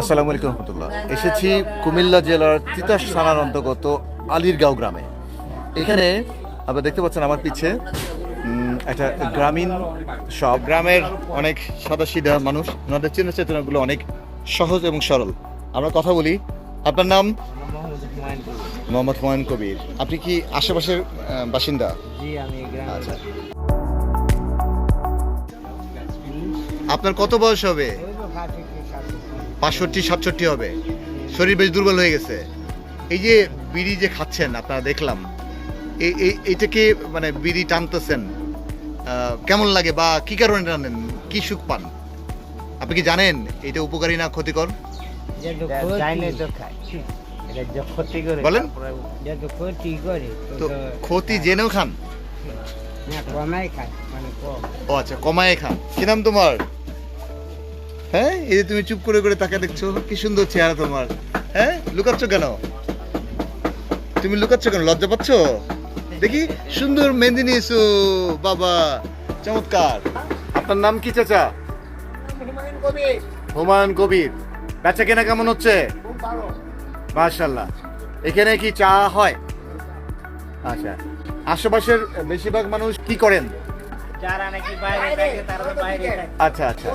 আসসালামু আলাইকুম রহমতুল্লাহ। এসেছি কুমিল্লা জেলার তিতাস থানার অন্তর্গত আলিরগাঁও গ্রামে। এখানে আপনারা দেখতে পাচ্ছেন আমার পিছে একটা গ্রামীণ সব গ্রামের অনেক সাদাসিধা মানুষ ওনাদের চিন্তা চেতনাগুলো অনেক সহজ এবং সরল। আমরা কথা বলি আপনার নাম? মোহাম্মদ হুমায়ুন কবির। আপনি কি আশেপাশের বাসিন্দা? জি আমি গ্রামে আচ্ছা। আপনার কত বয়স হবে? সাথে বাষট্টি সাতষট্টি হবে। শরীর বেশ দুর্বল হয়ে গেছে। এই যে বিড়ি যে খাচ্ছেন আপনারা দেখলাম এই এই এইটাকে মানে বিড়ি টানতেছেন? কেমন লাগে বা কি কারণে টানেন? কি সুখ পান? আপনি কি জানেন এটা উপকারী না ক্ষতিকর? তো খাই এটা যে ক্ষতি বলেন? তো ক্ষতি করে। তো ক্ষতি জেনেও খান? মানে ও আচ্ছা কমায় খান। কি নাম তোমার? হ্যাঁ এই যে তুমি চুপ করে করে তাকে দেখছ কি সুন্দর চেহারা তোমার। হ্যাঁ লুকাচ্ছ কেন? তুমি লুকাচ্ছ কেন? লজ্জা পাচ্ছ? দেখি সুন্দর মেহেন্দি নিয়েছো বাবা চমৎকার। আপনার নাম কি চাচা? হুমায়ুন কবির। বেচা কেনা কেমন হচ্ছে? মার্শাল্লাহ এখানে কি চা হয়? আচ্ছা আশেপাশের বেশিরভাগ মানুষ কি করেন? যারা নাকি বাইরে থাকে তারা তো বাইরে থাকে। আচ্ছা আচ্ছা।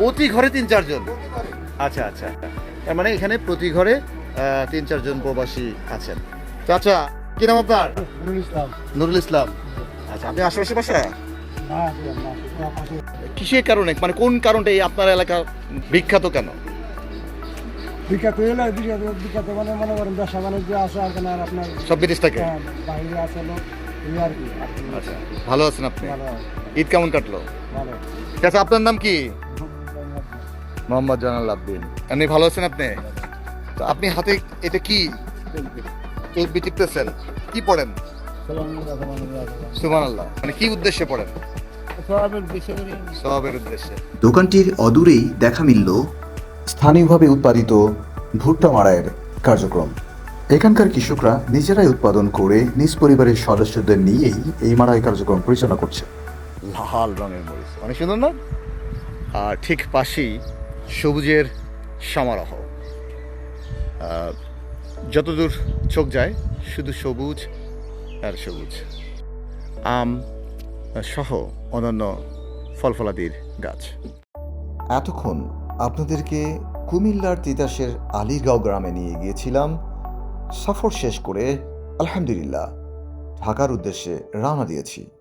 প্রতি ঘরে তিন চারজন আচ্ছা আচ্ছা। তার মানে এখানে প্রতি ঘরে তিন চারজন প্রবাসী আছেন। তো আচ্ছা কি নাম আপনার? নুরুল ইসলাম। আচ্ছা আপনি আশেপাশে? বাসা কিসের কারণে? মানে কোন কারণটা এই আপনার এলাকা বিখ্যাত কেন? বিখ্যাত হলে বিখ্যাত বিখ্যাত মানে মনে করেন ব্যবসা বাণিজ্য আছে আর কেন আর আপনার সব বিদেশ থেকে? হ্যাঁ, বাইরে আছে লোক। আচ্ছা। ভালো আছেন আপনি? ঈদ কেমন কাটলো? আচ্ছা আপনার নাম কি? মোহাম্মদ জানাল আব্দিন। আপনি ভালো আছেন আপনি? তো আপনি হাতে এটা কি? তসবি টিপতেছেন। কি পড়েন? সুবহান আল্লাহ মানে কি উদ্দেশ্যে পড়েন? সবের উদ্দেশ্যে। দোকানটির অদূরেই দেখা মিলল স্থানীয়ভাবে উৎপাদিত ভুট্টা মাড়াইয়ের কার্যক্রম। এখানকার কৃষকরা নিজেরাই উৎপাদন করে নিজ পরিবারের সদস্যদের নিয়েই এই মাড়াই কার্যক্রম পরিচালনা করছে। লাল রঙের মরিচ। অনেক সুন্দর না? আর ঠিক পাশেই সবুজের সমারোহ। যতদূর চোখ যায় শুধু সবুজ আর সবুজ। আম সহ অন্যান্য ফলফলাদির গাছ। এতক্ষণ আপনাদেরকে কুমিল্লার তিতাসের আলিরগাঁও গ্রামে নিয়ে গিয়েছিলাম। সফর শেষ করে আলহামদুলিল্লাহ ঢাকার উদ্দেশ্যে রওনা দিয়েছি।